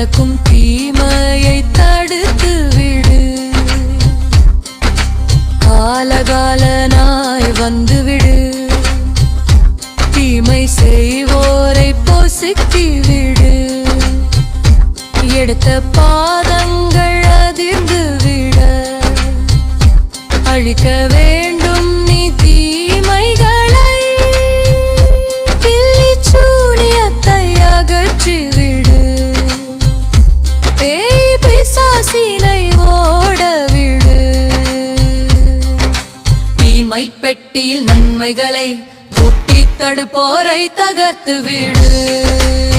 நடக்கும் தீமையை தடுத்து விடு. காலகாலனாய் வந்துவிடு தீமை செய்வோரை பொசுக்கி விடு. எடுத்த பாதங்கள் அதிர்ந்து விட. அழிக்க வேண்டும் நீ தீ பெட்டியில் நன்மைகளை கொட்டி தடுப்போரை தகர்த்து விடு.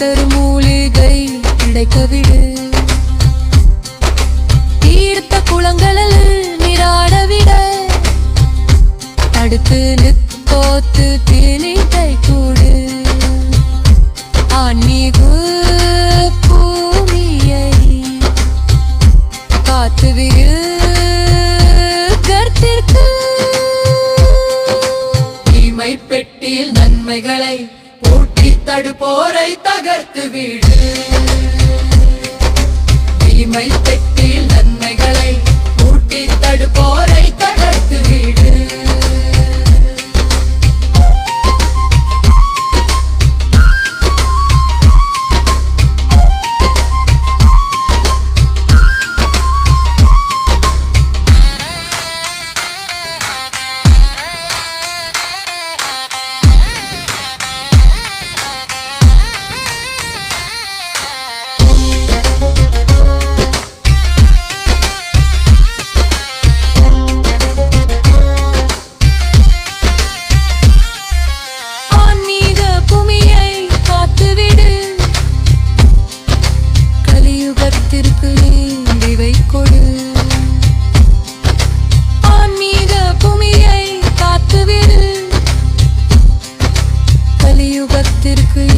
சித்தர் மூலிகை கிடைக்க விடு தீர்த்த குளங்களில் நீராட விட தடுத்து நிற்கோத்து தேனீட்டை கூடு. ஆன்மீக பூமியை காத்து காத்துவிடு கர்த்திற்கு தீமை பெட்டியில் நன்மைகளை போட்டு தடுப்போரை தகர்த்து வீடு. தீமை உள்ளத்திற்கு நீ விவை கொடு